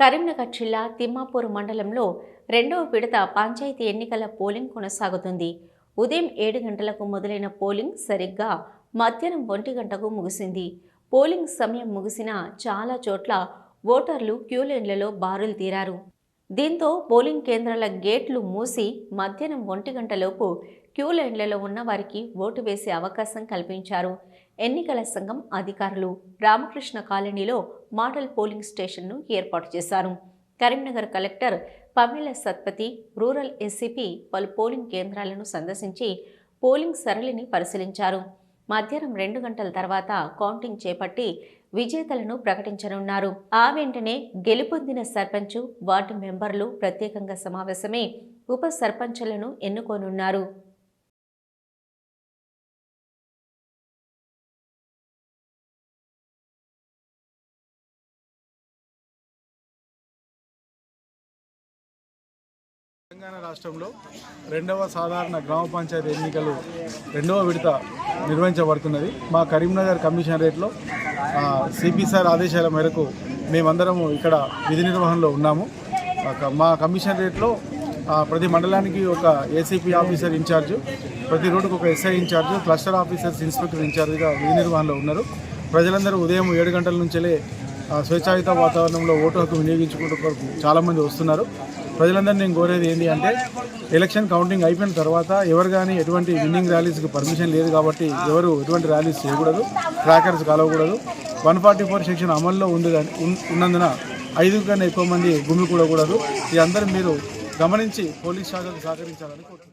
కరీంనగర్ జిల్లా తిమ్మాపూర్ మండలంలో రెండవ విడత పంచాయతీ ఎన్నికల పోలింగ్ కొనసాగుతుంది. ఉదయం ఏడు గంటలకు మొదలైన పోలింగ్ సరిగ్గా మధ్యాహ్నం ఒంటి గంటకు ముగిసింది. పోలింగ్ సమయం ముగిసిన చాలా చోట్ల ఓటర్లు క్యూలైన్లలో బారులు తీరారు. దీంతో పోలింగ్ కేంద్రాల గేట్లు మూసి మధ్యాహ్నం ఒంటి గంటలోపు క్యూ లైన్లలో ఉన్న వారికి ఓటు వేసే అవకాశం కల్పించారు. ఎన్నికల సంఘం అధికారులు రామకృష్ణ కాలనీలో మాటల్ పోలింగ్ స్టేషన్ను ఏర్పాటు చేశారు. Karimnagar collector Pamela Satpathy rural SCP పలు పోలింగ్ కేంద్రాలను సందర్శించి పోలింగ్ సరళిని పరిశీలించారు. మధ్యాహ్నం రెండు గంటల తర్వాత కౌంటింగ్ చేపట్టి విజేతలను ప్రకటించనున్నారు. ఆ వెంటనే గెలుపొందిన సర్పంచు వార్డు మెంబర్లు ప్రత్యేకంగా సమావేశమై ఉప సర్పంచులను ఎన్నుకోనున్నారు. తెలంగాణ రాష్ట్రంలో రెండవ సాధారణ గ్రామ పంచాయతీ ఎన్నికలు రెండవ విడత నిర్వహించబడుతున్నది. మా కరీంనగర్ కమిషనరేట్లో సిపి సార్ ఆదేశాల మేరకు మేమందరము ఇక్కడ విధి నిర్వహణలో ఉన్నాము. మా కమిషనరేట్లో ప్రతి మండలానికి ఒక ఏసీపీ ఆఫీసర్ ఇన్ఛార్జ్ ప్రతి రోడ్డుకు ఒక SI in charge cluster officers inspector ఇన్ఛార్జ్గా విధి నిర్వహణలో ఉన్నారు. ప్రజలందరూ ఉదయం ఏడు గంటల నుంచే స్వేచ్ఛాయుత వాతావరణంలో ఓటు హక్కు వినియోగించుకుంటూ కొరకు చాలామంది వస్తున్నారు. ప్రజలందరినీ నేను కోరేది ఏంటి అంటే ఎలక్షన్ కౌంటింగ్ అయిపోయిన తర్వాత ఎవరు కానీ ఎటువంటి విన్నింగ్ ర్యాలీస్కి పర్మిషన్ లేదు కాబట్టి ఎవరు ఎటువంటి ర్యాలీస్ చేయకూడదు ట్రాకర్స్ కలవకూడదు. వన్ ఫార్టీ ఫోర్ సెక్షన్ అమల్లో ఉంది ఉన్నందున ఐదు కన్నా ఎక్కువ మంది గుమ్మి కూడకూడదు. ఇది అందరూ మీరు గమనించి పోలీస్ శాఖకు సహకరించాలని కోరుతున్నాను